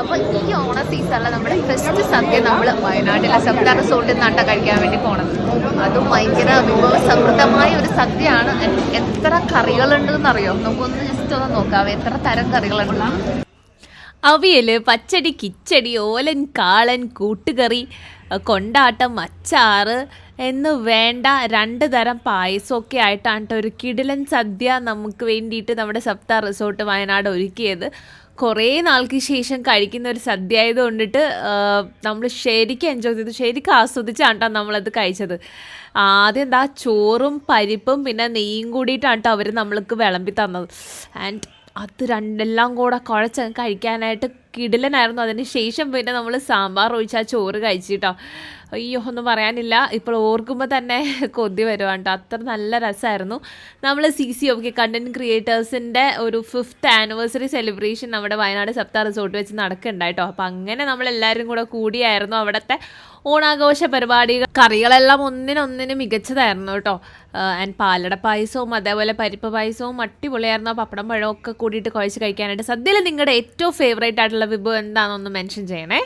അപ്പൊ ഈ ഓണ സീസണിലെ നമ്മുടെ ഫസ്റ്റ് സദ്യ നമ്മൾ വയനാട്ടിലെ സപ്ത റിസോർട്ടിൽ നിന്നാട്ട കഴിക്കാൻ വേണ്ടി പോണത്. അതും ഭയങ്കര വിഭവ സമൃദ്ധമായ ഒരു സദ്യയാണ്. എത്ര കറികളുണ്ട് എന്നറിയോ നമുക്കൊന്ന് ജസ്റ്റ് ഒന്ന് നോക്കാം എത്ര തരം കറികളുണ്ട്? അവിയൽ പച്ചടി കിച്ചടി ഓലൻ കാളൻ കൂട്ടുകറി കൊണ്ടാട്ടം അച്ചാറ് എന്ന് വേണ്ട രണ്ട് തരം പായസമൊക്കെ ആയിട്ടാണ് ഒരു കിടിലൻ സദ്യ നമുക്ക് വേണ്ടിയിട്ട് നമ്മുടെ സപ്ത റിസോർട്ട് വയനാട് ഒരുക്കിയത്. കുറേ നാൾക്ക് ശേഷം കഴിക്കുന്ന ഒരു സദ്യ ആയതുകൊണ്ടിട്ട് നമ്മൾ ശരിക്കും എൻജോയ് ചെയ്തു ശരിക്കും ആസ്വദിച്ചാണ് കേട്ടോ നമ്മളത് കഴിച്ചത്. ആദ്യം എന്താ ചോറും പരിപ്പും പിന്നെ നെയ്യും കൂടിയിട്ടാണ് കേട്ടോ അവർ നമ്മൾക്ക് വിളമ്പി തന്നത്. ആൻഡ് അത് രണ്ടെല്ലാം കൂടെ കുഴച്ച് കഴിക്കാനായിട്ട് കിടിലനായിരുന്നു. അതിന് ശേഷം പിന്നെ നമ്മൾ സാമ്പാർ ഒഴിച്ച് ആ ചോറ് കഴിച്ചിട്ടോ. അയ്യോ ഒന്നും പറയാനില്ല. ഇപ്പോൾ ഓർക്കുമ്പോൾ തന്നെ കൊതി വരുവാണ് കേട്ടോ. അത്ര നല്ല രസമായിരുന്നു. നമ്മൾ സി സി ഒക്കെ കണ്ടന്റ് ക്രിയേറ്റേഴ്സിന്റെ ഒരു ഫിഫ്ത്ത് ആനിവേഴ്സറി സെലിബ്രേഷൻ നമ്മുടെ വയനാട് സപ്ത റിസോർട്ട് വെച്ച് നടക്കുന്നുണ്ടായിട്ടോ അപ്പോൾ അങ്ങനെ നമ്മളെല്ലാവരും കൂടെ കൂടിയായിരുന്നു അവിടുത്തെ ഓണാഘോഷ പരിപാടികൾ. കറികളെല്ലാം ഒന്നിനൊന്നിന് മികച്ചതായിരുന്നു കേട്ടോ. ആൻഡ് പാലട പായസവും അതേപോലെ പരിപ്പ് പായസവും അടിപൊളിയായിരുന്നു. പപ്പടം പഴമൊക്കെ കൂടിയിട്ട് കുഴച്ച് കഴിക്കാനായിട്ട്. സദ്യയിൽ നിങ്ങളുടെ ഏറ്റവും ഫേവറേറ്റ് ആയിട്ടുള്ള വിഭവം എന്താണെന്നൊന്ന് മെൻഷൻ ചെയ്യണേ.